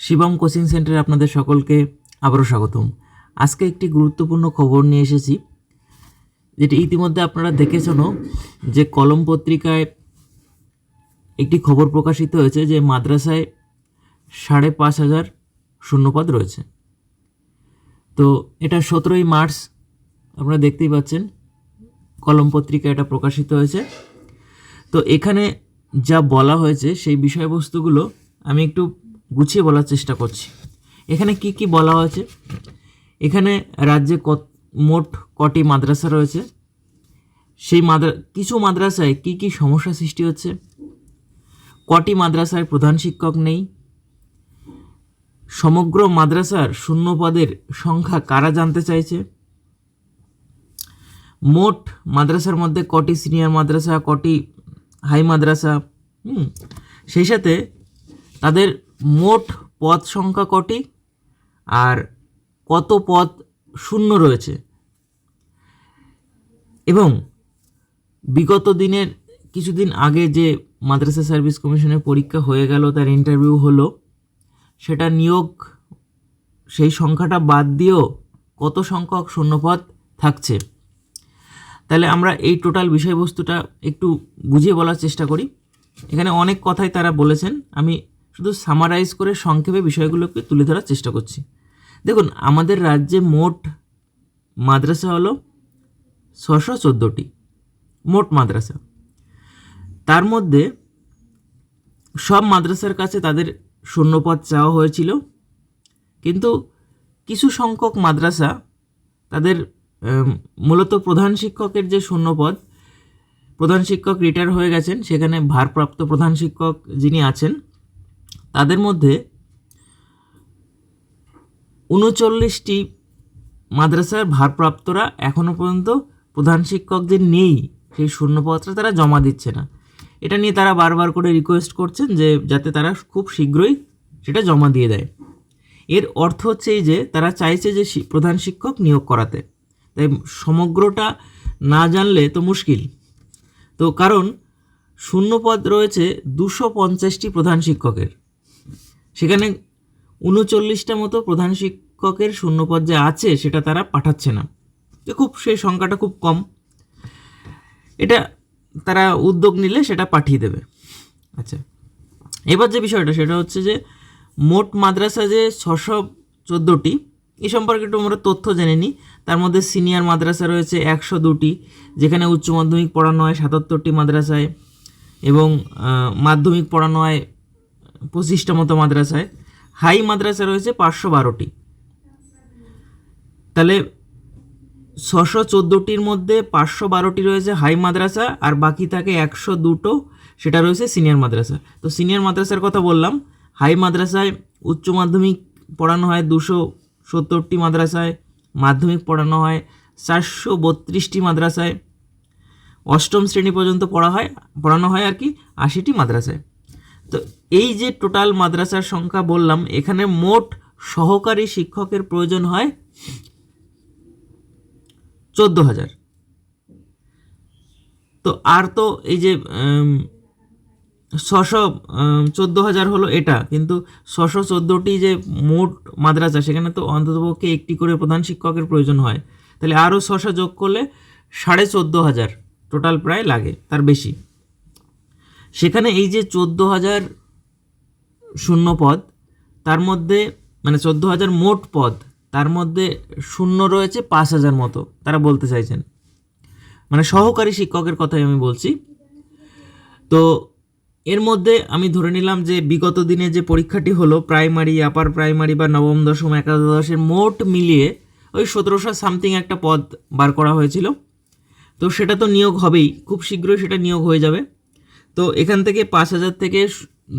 Shivam coaching সেন্টারে আপনাদের সকলকে আবারও স্বাগতম। আজকে একটি গুরুত্বপূর্ণ খবর নিয়ে এসেছি, যেটি ইতিমধ্যে আপনারা দেখেছেন যে কলম পত্রিকায় একটি খবর প্রকাশিত হয়েছে যে মাদ্রাসায় সাড়ে পাঁচ হাজার শূন্যপদ রয়েছে। তো এটা সতেরোই মার্চ, আপনারা দেখতেই পাচ্ছেন, কলম পত্রিকা এটা প্রকাশিত হয়েছে। তো এখানে যা বলা হয়েছে সেই বিষয়বস্তুগুলো আমি একটু গুছিয়ে বলার চেষ্টা করছি। এখানে কি কি বলা হয়েছে? এখানে রাজ্যে কত, মোট কটি মাদ্রাসা রয়েছে? সেই মাদ্রা, কিছু মাদ্রাসায় কি কি সমস্যা সৃষ্টি হচ্ছে? কটি মাদ্রাসায় প্রধান শিক্ষক নেই? সমগ্র মাদ্রাসার শূন্য পদের সংখ্যা কারা জানতে চাইছে? মোট মাদ্রাসার মধ্যে কটি সিনিয়র মাদ্রাসা, কটি হাই মাদ্রাসা সেই সাথে তাদের মোট পদ সংখ্যা কটি? আর কত পদ শূন্য রয়েছে? এবং বিগত দিনের কিছুদিন আগে যে মাদ্রাসা সার্ভিস কমিশনের পরীক্ষা হয়ে গেল, তার ইন্টারভিউ হলো, সেটা নিয়োগ, সেই সংখ্যাটা বাদ দিয়েও কত সংখ্যক শূন্যপদ থাকছে? তাহলে আমরা এই টোটাল বিষয়বস্তুটা একটু বুঝিয়ে বলার চেষ্টা করি। এখানে অনেক কথাই তারা বলেছেন। আমি শুধু সামারাইজ করে সংক্ষেপে বিষয়গুলোকে তুলে ধরার চেষ্টা করছি। দেখুন, আমাদের রাজ্যে মোট মাদ্রাসা হলো ছশো চোদ্দোটি, মোট মাদ্রাসা। তার মধ্যে সব মাদ্রাসার কাছে তাদের শূন্যপদ চাওয়া হয়েছিল, কিন্তু কিছু সংখ্যক মাদ্রাসা তাদের মূলত প্রধান শিক্ষকের যে শূন্যপদ, প্রধান শিক্ষক রিটায়ার হয়ে গেছেন, সেখানে ভারপ্রাপ্ত প্রধান শিক্ষক যিনি আছেন তাদের মধ্যে উনচল্লিশটি মাদ্রাসার ভারপ্রাপ্তরা এখনও পর্যন্ত প্রধান শিক্ষক যে নেই। সেই শূন্যপদটা তারা জমা দিচ্ছে না। এটা নিয়ে তারা বারবার করে রিকোয়েস্ট করছেন যে, যাতে তারা খুব শীঘ্রই সেটা জমা দিয়ে দেয়। এর অর্থ হচ্ছে এই যে, তারা চাইছে যে প্রধান শিক্ষক নিয়োগ করাতে। তাই সমগ্রটা না জানলে তো মুশকিল। তো কারণ শূন্যপদ রয়েছে দুশো পঞ্চাশটি প্রধান শিক্ষকের। সেখানে উনচল্লিশটা মতো প্রধান শিক্ষকের শূন্যপদ যে আছে, সেটা তারা পাঠাচ্ছে না। খুব, সেই সংখ্যাটা খুব কম। এটা তারা উদ্যোগ নিলে সেটা পাঠিয়ে দেবে। আচ্ছা এবার যে বিষয়টা, সেটা হচ্ছে যে মোট মাদ্রাসা যে ছশো চোদ্দোটি এই সম্পর্কে একটু আমরা তথ্য জেনে নিই। তার মধ্যে সিনিয়র মাদ্রাসা রয়েছে একশো দুটি, যেখানে উচ্চ মাধ্যমিক পড়ানো হয় সাতাত্তরটি মাদ্রাসায় এবং মাধ্যমিক পড়ানো হয় পঁচিশটা মতো মাদ্রাসায়। হাই মাদ্রাসা রয়েছে পাঁচশো বারোটি। তাহলে ছশো চোদ্দোটির মধ্যে পাঁচশো বারোটি রয়েছে হাই মাদ্রাসা, আর বাকি থাকে একশো দুটো, সেটা রয়েছে সিনিয়র মাদ্রাসা। তো সিনিয়র মাদ্রাসার কথা বললাম, হাই মাদ্রাসায় উচ্চ মাধ্যমিক পড়ানো হয় দুশো সত্তরটি মাদ্রাসায়, মাধ্যমিক পড়ানো হয় চারশো বত্রিশটি মাদ্রাসায়, অষ্টম শ্রেণি পর্যন্ত পড়া হয়, পড়ানো হয় আর কি আশিটি মাদ্রাসায়। তো এই যে টোটাল মাদ্রাসার সংখ্যা বললাম, এখানে মোট সহকারী শিক্ষকের প্রয়োজন হয় চোদ্দ হাজার তো আর তো এই যে ছশো চোদ্দ হাজার হলো এটা, কিন্তু ছশো চোদ্দোটি যে মোট মাদ্রাসা, সেখানে তো অন্ততপক্ষে একটি করে প্রধান শিক্ষকের প্রয়োজন হয়। তাহলে আরও ছশো যোগ করলে সাড়ে চোদ্দ হাজার টোটাল প্রায় লাগে, তার বেশি। সেখানে এই যে চোদ্দ হাজার শূন্য পদ, তার মধ্যে মানে চোদ্দ হাজার মোট পদ, তার মধ্যে শূন্য রয়েছে পাঁচ হাজার মতো, তারা বলতে চাইছেন। মানে সহকারী শিক্ষকের কথাই আমি বলছি। তো এর মধ্যে আমি ধরে নিলাম যে বিগত দিনে যে পরীক্ষাটি হলো, প্রাইমারি, আপার প্রাইমারি বা নবম, দশম, একাদশের মোট মিলিয়ে ওই সতেরোশো সামথিং একটা পদ বার করা হয়েছিল। তো সেটা তো নিয়োগ হবেই, খুব শীঘ্রই সেটা নিয়োগ হয়ে যাবে। তো এখান থেকে পাঁচ হাজার থেকে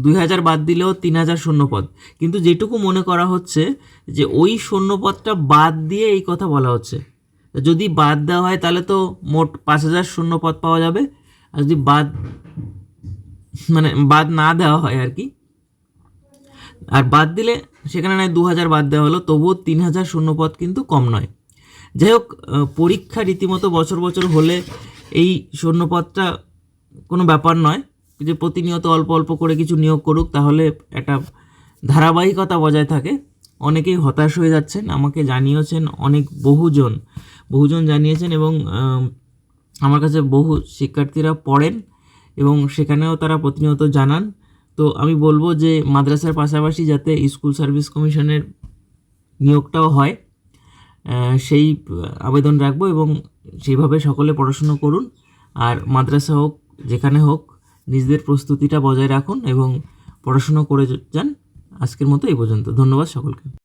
দুই হাজার বাদ দিলেও তিন হাজার শূন্যপদ। কিন্তু যেটুকু মনে করা হচ্ছে যে ওই শূন্যপদটা বাদ দিয়ে এই কথা বলা হচ্ছে। যদি বাদ দেওয়া হয় তাহলে তো মোট পাঁচ হাজার শূন্যপদ পাওয়া যাবে। আর যদি বাদ মানে বাদ না দেওয়া হয় আর কি। আর বাদ দিলে সেখানে নয়, দু হাজার বাদ দেওয়া হলো, তবুও তিন হাজার শূন্যপদ কিন্তু কম নয়। যাই হোক পরীক্ষা রীতিমতো বছর বছর হলে এই শূন্যপদটা কোনো ব্যাপার নয়। যে প্রতিনিয়ত অল্প অল্প করে কিছু নিয়োগ করুক, তাহলে একটা ধারাবাহিকতা বজায় থাকে। অনেকেই হতাশ হয়ে যাচ্ছেন, আমাকে জানিয়েছেন অনেক বহুজন বহুজন জানিয়েছেন এবং আমার কাছে বহু শিক্ষার্থীরা পড়েন এবং সেখানেও তারা প্রতিনিয়ত জানান। তো আমি বলব যে মাদ্রাসার পাশাপাশি যাতে স্কুল সার্ভিস কমিশনের নিয়োগটাও হয় সেই আবেদন রাখব এবং সেইভাবে সকলে পড়াশুনো করুন। আর মাদ্রাসা হোক, যেখানে হোক নিজেদের প্রস্তুতিটা বজায় রাখুন এবং পড়াশুনো করে যান। আজকের মতো এই পর্যন্ত। ধন্যবাদ সকলকে।